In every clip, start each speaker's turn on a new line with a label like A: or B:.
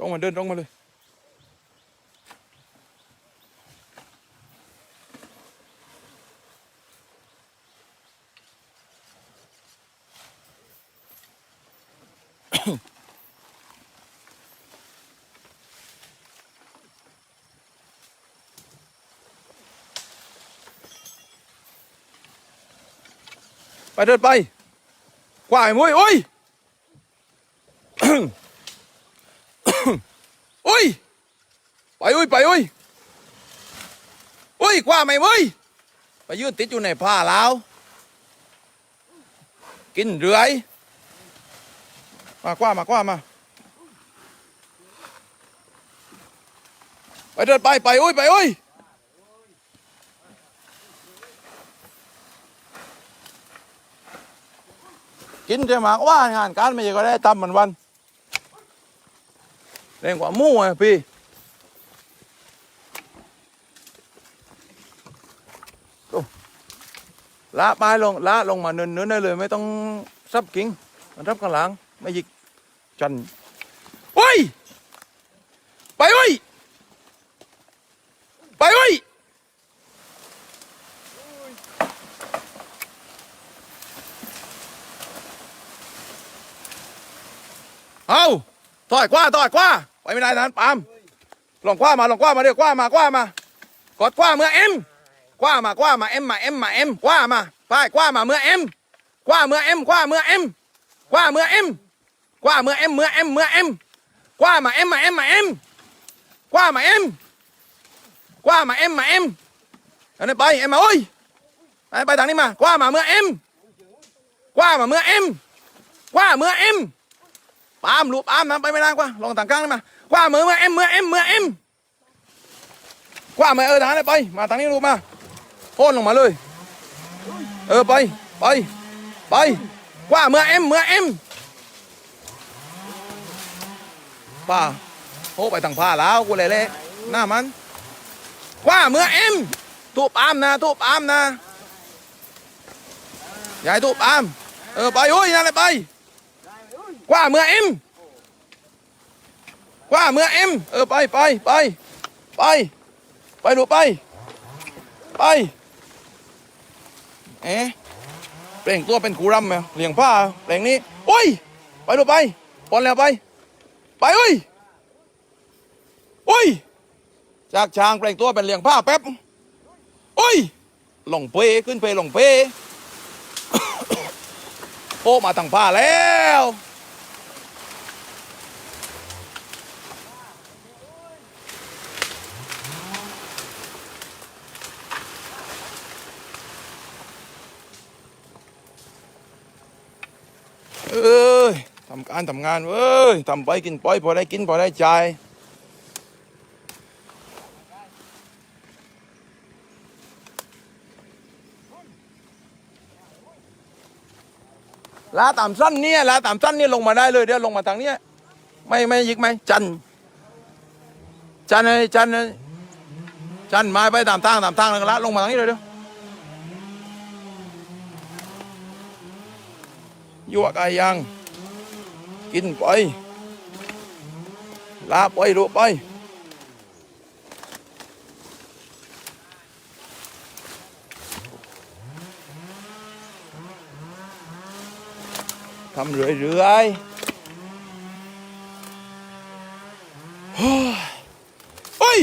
A: ตรงมาเดินตรงมาเลย ไปเดินไปกว่าไอ้มุ้ยโอ้ย โอ้ย ไปโอ้ยไปโอ้ยโอ้ยกว่าไหมเว้ยไปยืนติดอยู่ในผ้าแล้ว กินเรือย มากว่ามากว่ามา ไปเดินไปไปโอ้ยไปโอ้ยกินจะหมากว่างานการไม่ใช่ก็ได้ทำมันวันเร่งกว่ามู่อะพี่โอ้ ละปลายลงละลงมาเนินเนินได้เลยไม่ต้องซับกิ่งมันรับข้างหลังไม่หยิกจันโอ้ยไปโอ้ยไปโอ้ยเอาต่อยกว่าต่อยกว่าไปไม่ได้นั้นปามลองกว่ามาลองกว่ามาเดี๋ยวกว่ามา กว่ามา กดกว่าเมื่อเอ็ม กว่ามากว่ามาเอ็มมาเอ็มมาเอ็มกว่ามาไปกว่ามาเมื่อเอ็มกว่าเมื่อเอ็มกว่าเมื่อเอ็มกว่าเมื่อเอ็มกว่าเมื่อเอ็มเมื่อเอ็มเมื่อเอ็มกว่ามาเอ็มมาเอ็มมาเอ็มกว่ามาเอ็มกว่ามาเอ็มมาเอ็มเอานี่ไปเอ็มมาโอ้ยไปไปทางนี้มากว่ามาเมื่อเอ็มกว่ามาเมื่อเอ็มกว่าเมื่อเอ็มปามลูกปามนะไปไม่ได้กว่าลองต่างกลางได้มากว่าเมื่อเมื่อเอ็มเมื่อเอ็มเมื่อเอ็มกว่ามือเออทางนี้ไปมาทางนี้ลูกมา ค่นลงมาเลย เออไป ไป ไปกว่าเมื่อเอ็มเมื่อเอ็มป้าโอ้ไปทางผ้าแล้วกูเลยเลยหน้ามันกว่าเมื่อเอ็มทุบปามนะทุบปามนะย่าให้ทุบปามเออไปโอ้ยนั่นแหละไปกว่าเมื่อเอ็มกว่าเมื่อเอ็มเออไปไปไปไปไปดูไป ไป อ๊ะเปล่งตัวเป็นกูรำไหมเลี้ยงผ้าเปล่งนี้โอ้ย ไปดูไปปอนแล้วไป ไปโอ้ยโอ้ย จากช้างเปล่งตัวเป็นเลี้ยงผ้าแป๊บโอ้ยหลงเปขึ้นเปหลงเปโอ้มาตั้งผ้าแล้ว เอ้ยทำการทำงานเว้ยทำไปกินไปพอได้กินพอได้ใจลาตามสั้นเนี่ยลาตามสั้นเนี่ยลงมาได้เลยเดี๋ยวลงมาทางเนี้ยไม่ไม่ยิกไหมจันจันไอ้จันไอ้จันมาไปตามทางตามทางแล้วละลงมาทางนี้เลยเดี๋ยว ยั่วกายยัง กินไป ลาไปรู้ไป ทำเรื่อยๆเฮ้ยเฮ้ย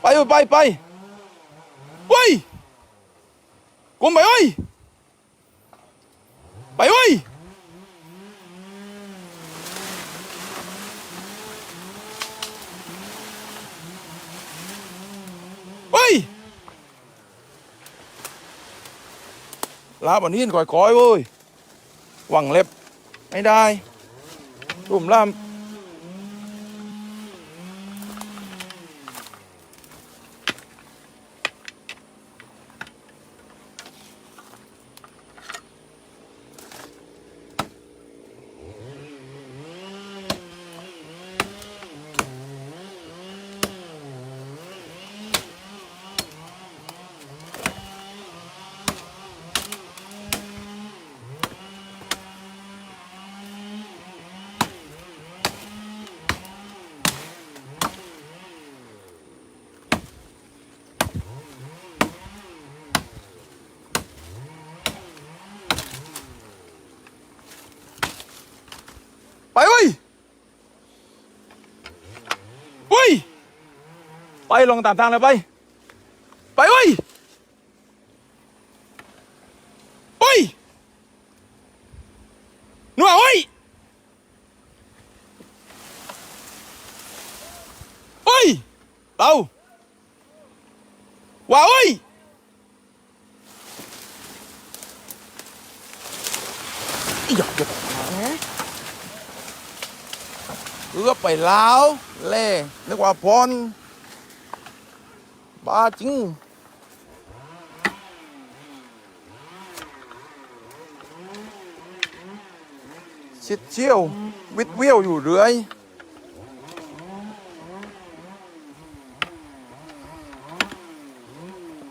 A: ไปเว้ยไปไปเฮ้ยกุมไปเฮ้ย ไปเว้ยเว้ยลาบันนี้ก่อยคอยๆเว้ยหวังเล็บ ไม่ได้รุ่มล่าม ไปลงตามทางเลยไป ไปเว้ยเฮ้ยหนัวเฮ้ยเฮ้ยเต่าว้าวเฮ้ยอีหยอกหยอกเอือไปแล้วเล่นึกว่าพร บ้าจริง ชิดเชี่ยว วิดเวียวอยู่เรื่อย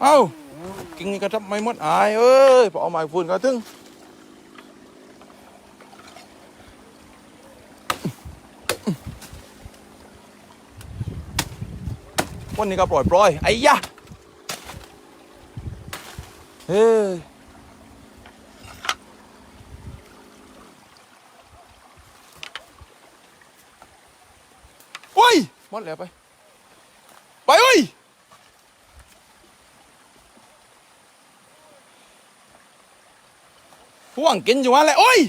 A: เอ้า กินนี่กระทับไม่หมดอาย เอ้ยพอเอาไม้ฝุ่นก็ถึง วันนี้ก็ปล่อยปล่อยไอ้ยะเฮ้ยโอ้ยหมดแล้วไป ไปเว้ยห่วงกินอยู่วะแหละโอ้ย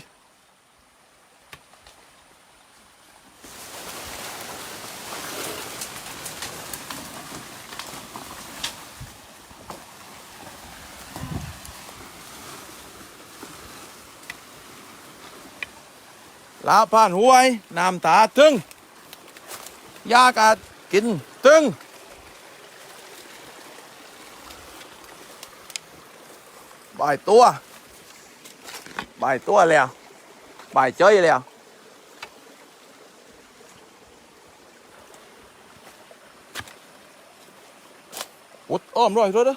A: าผ่านห้วยน้ำตาตึงยากากินตึงบ่ายตัวบ่ายตัวแล้วบ่ายเจ้ยแล้วอุดอ้อมร้อยด้วยเด้อ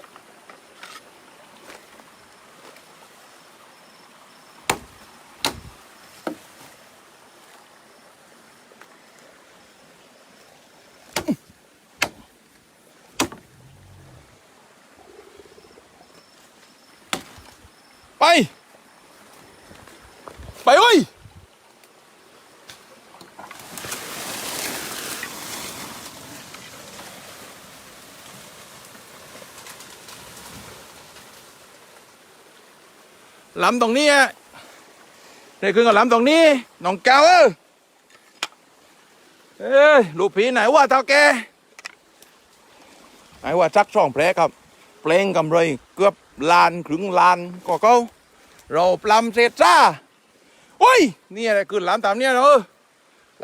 A: ไป ไปเว้ย ลำตรงนี้อะได้ขึ้นกับลำตรงนี้น้องแก้วเอ้ยเอ้ยลูกผีไหนว่าเท่าแกไหนว่าจักช่องแผลครับเปลงกำไรเกือบลานครึ่งลานก็เขาเราปลำเศษซ่าโอ้ยนี่อะไรคือหลามตามเนี่ยเนอะ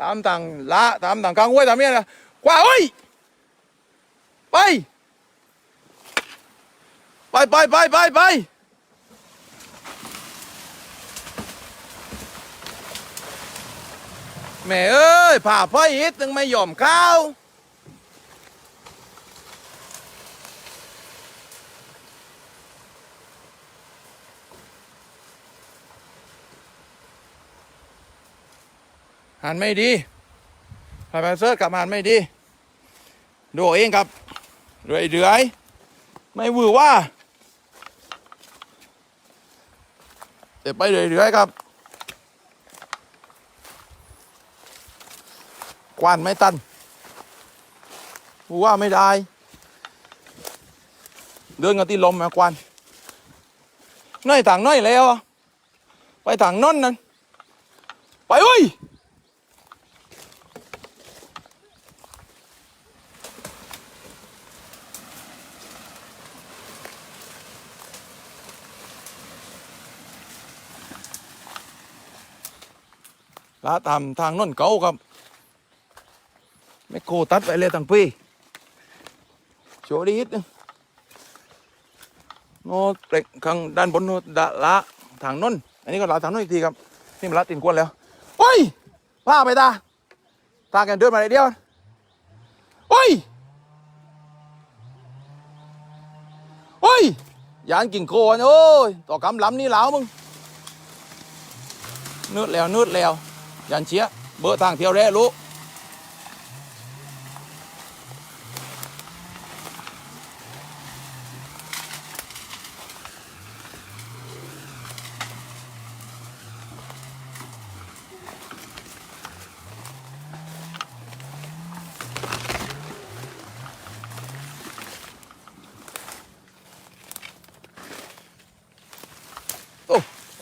A: ลามต่างละตามต่างกลางห้วยตามเนี่ยนะกว่าโอ้ยไป ไปไปไปไปไป แม่เอ้ยผ่าพ่ออิดถึงไม่ยอมเข้าหันไม่ดีพาไปเซิร์ชกลับมาหันไม่ดี ดูเองครับเรื่อยเรื่อยๆไม่วือว่าเดี๋ยวไปเรื่อยเรื่อยๆครับ กวานไม่ตันว่าไม่ได้ เดินกันที่ลมมากวานน้อยต่างน้อยแล้วไปต่างนอนนั่นไปเว้ยลาตามทางน้นเก่าครับ ไม่โคตัดไปเลยทั้งปีโชดีนิดนึงโน้ตเปลกข้างด้านบนโน้ตดะละทางน้นอันนี้ก็ลาทางน้นอีกทีครับนี่มันละตินกวนแล้วโอ้ยพาไปตาตาแกันเดินมาเลยเดียวโอ้ยโอ้ยยานกิ่งโคนโอ้ยต่อกำลำนี่แล้วมึงนืดแล้วนืดแล้วยันเชียเบอร์ทางเที่ยวแร่รู้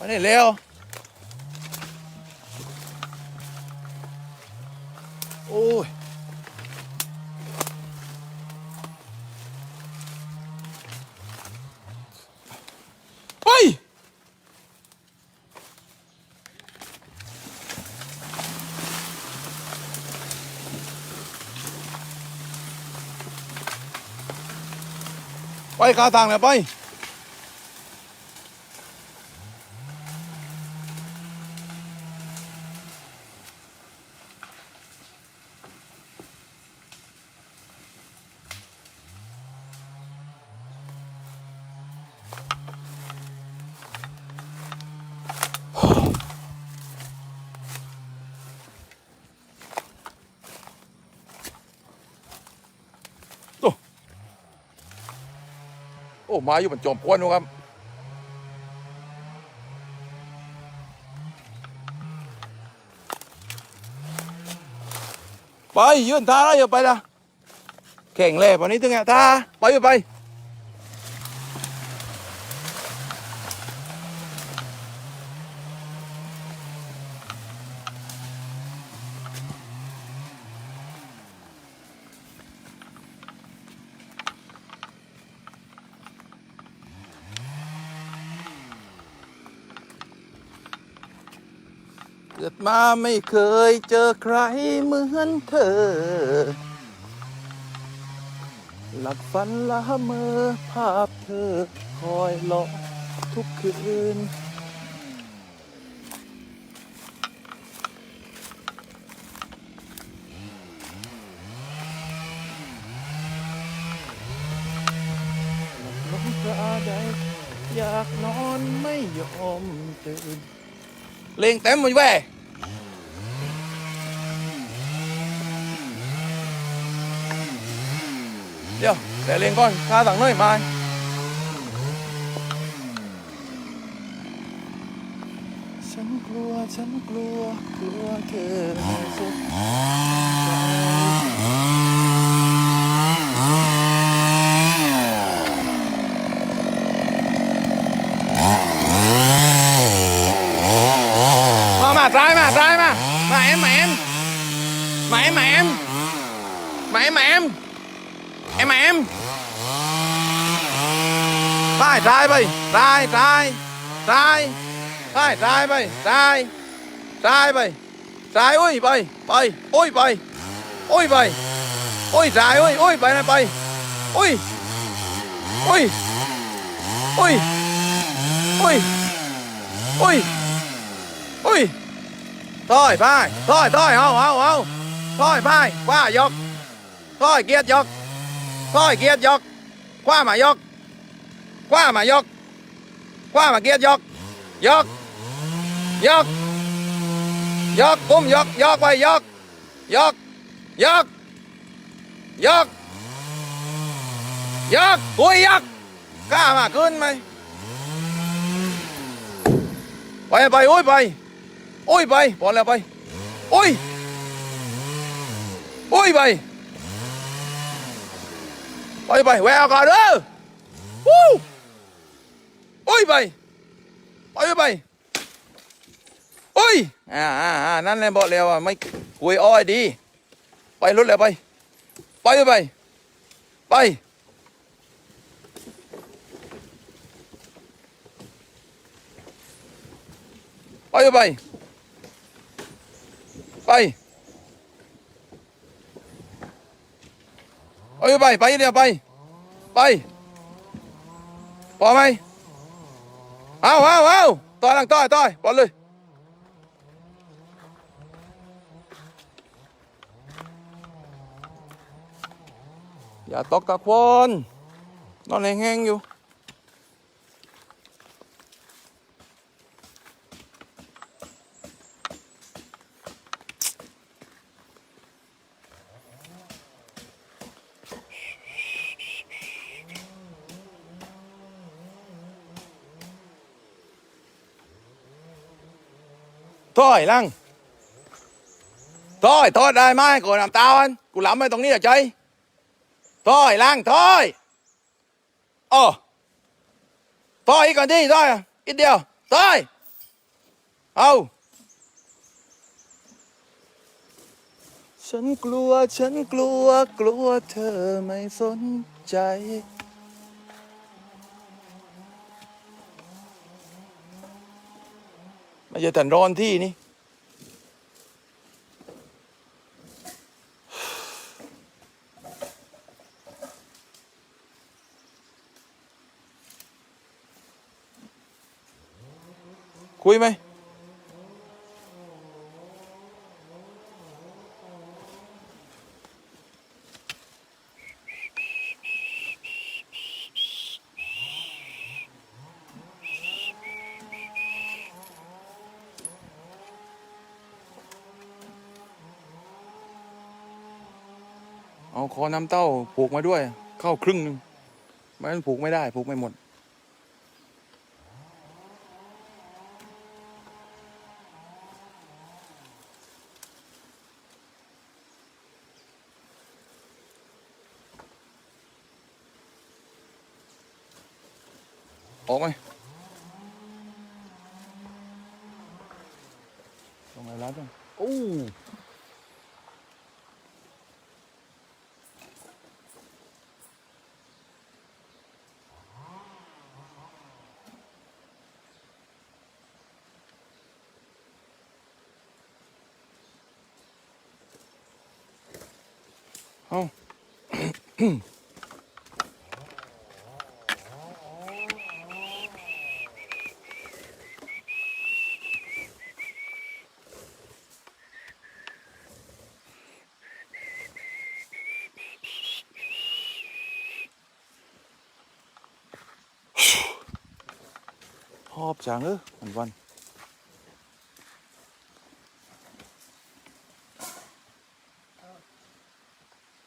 A: ไป นี่เร็ว โอ้ย ไป ไปขาทางเลยไป อ้มาอยู่บนจอมพวนนะครับไปยืนท่าแล้วอย่าไปละแข่งเลยวันนี้ถึงไงท่าไปอยู่ไป กิดมาไม่เคยเจอใครเหมือนเธอ หลับฝันละเมอภาพเธอคอยหลอกทุกคืน หลับลงตาใดอยากนอนไม่ยอมตื่นเลงเต็มหมดแว่ เดี๋ยวแต่เลงก่อนข้าสั่งหน่อยมาฉันกลัวฉันกลัวกลัวเธอสุดใจมามาตายมาตายมามาเอ็มมาเอ็มมาเอ็มมาเอ็มมาเอ็มมาเอ็มเอ็มมาเอ็ม ตายตายไปตายตายตายตายตายไปตายตายไปตายอุ้ยไปไปอุ้ยไปอุ้ยไปอุ้ คว้ามายกคว้ามาเกียร์ยก ยก ยก ยกปุ้มยก ยกไปยก ยก ยก ยก ยกปุ้ยยกกล้ามาขึ้นไหมไปไปโอ้ยไปโอ้ยไปบอลแล้วไปโอ้ยโอ้ยไปไปไปแววก่อนเด้อ โอ้ยไปไปไปโอ้ยอ่าอ่าอ่านั่นแหละบอกแล้วว่าไม่คุยอ้อยดี ไปรถแล้วไปไปไปไปไปไปไปไปไปไปเดี๋ยวไปไปพอไหม เอาเอาเอาต่อยหลังต่อยต่อยบอลเลยอย่าตกตะควนนอนแห้งๆอยู่ thôi lăng thôi thôi đây mai còn làm tao anh กู lắm ở t รงนี้ là chơi thôi lăng thôi ờ thôi ít còn đi thôi ít điều thôi เอาฉันกลัว ฉันกลัว กลัวเธอไม่สนใจ ไม่ใช่แต่ร้อนที่นี่คุยไหม เอน้ำเต้าผูกมาด้วย เข้าครึ่งหนึ่งไม่งั้นผูกไม่ได้ผูกไม่หมด ออกไหมลงไหนร้านจังโอ้ เอาหอบจั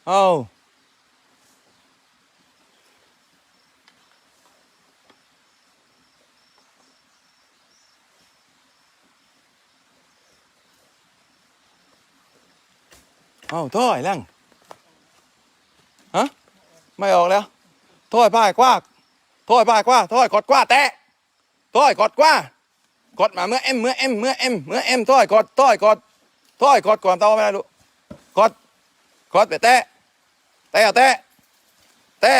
A: เอาเอาถ้อยลังฮะ ไม่ออกแล้วถ้อยพ่ายกว้าถ้อยพ่ายกว้าถ้อยกดกว้าแตะถ้อยกดกว้ากดมาเมื่อเอ็มเมื่อเอ็มเมื่อเอ็มเมื่อเอ็มถ้อยกดถ้อยกดถ้อยกดก่อนเตาไม่ได้ลูกกดกดไปแตะ แตะเตะแตะ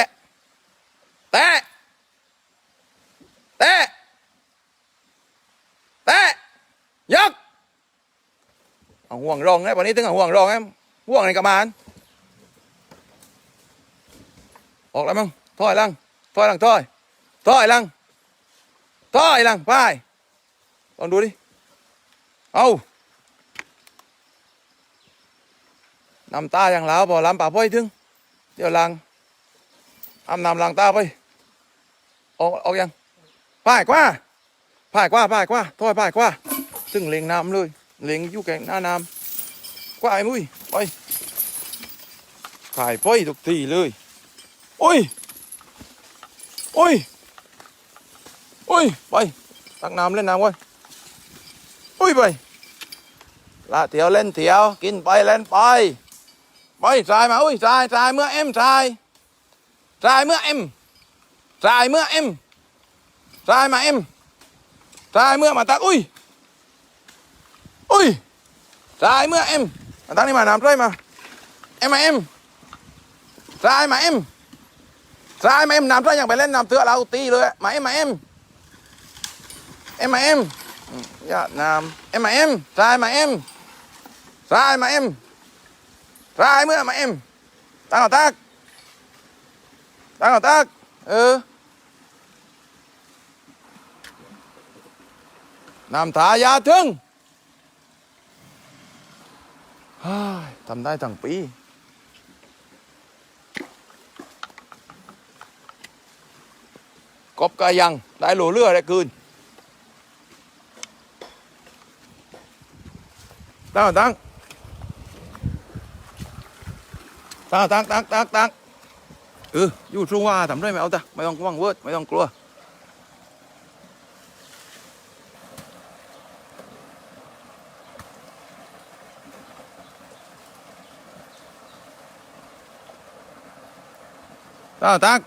A: แตะแตะแตะยกเอาห่วงรองนะวันนี้ถึงเอาห่วงรองนะห่วงในกระมานออกแล้วมั้งถอยลังถอยลังถอยถอยลังถอยลังไปลองดูดิเอานำตาอย่างแล้วพอลำป่าพ่อยถึง เดี๋ยวลังอำนำลังตาไปออกออกยังพ่ายกว่าพ่ายกว่าพ่ายกว่าถอยพ่ายกว่าซึ่งเล็งน้ำเลยเล็งอยู่แก่งหน้าน้ำกว่าไอ้มุ้ยไปถ่ายไปทุกทีเลยโอ้ยโอ้ยโอ้ยไปตักน้ำเล่นน้ำไว้โอ้ยไปละเที่ยวเล่นเที่ยวกินไปเล่นไป ไปสายมาอุ้ยสายสายเมื่อเอ็มสายสายเมื่อเอ็มสายเมื่อเอ็มสายมาเอ็มสายเมื่อมาตักอุ้ยอุ้ยสายเมื่อเอ็มมาตักนี่มาน้ำใส่มาเอ็มมาเอ็มสายมาเอ็มซ้ายมาเอ็มนำถ้ายังไปเล่นนำเถื่อเราตีเลยมาเอ็มมาเอ็มเอ็มมาเอ็มอืมอย่านำเอ็มมาเอ็มซ้ายมาเอ็มซ้ายมาเอ็ม รายเมื่อมาเอ็มตั้งเอาตักตั้งเอาตักเออนำทายาถึงทำได้ทั้งปี กบก็ยัง ได้หลูเรือได้คืนตั้งตั้ง ตั้งตั้งตั้งตั้งตั้งเอออยู่ช่วงว่าทำได้ไหมเอาตะไม่ต้องว่างเวิร์ดไม่ต้องกลัวตั้งตัง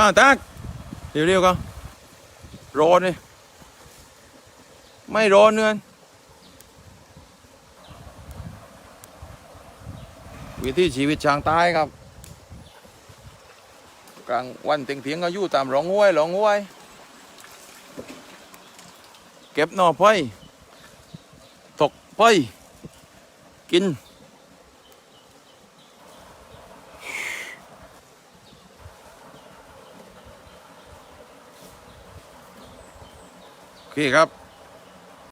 A: ตาตักเร็วๆก็ร้อนนี่ไม่ร้อนเนื่อนวิถีชีวิตช้างใต้ครับ กลางวันเตียงๆก็อยู่ตามหลองห้วยหลองห้วย เก็บหน่อไผ่ตกไผ่กิน พี่ครับ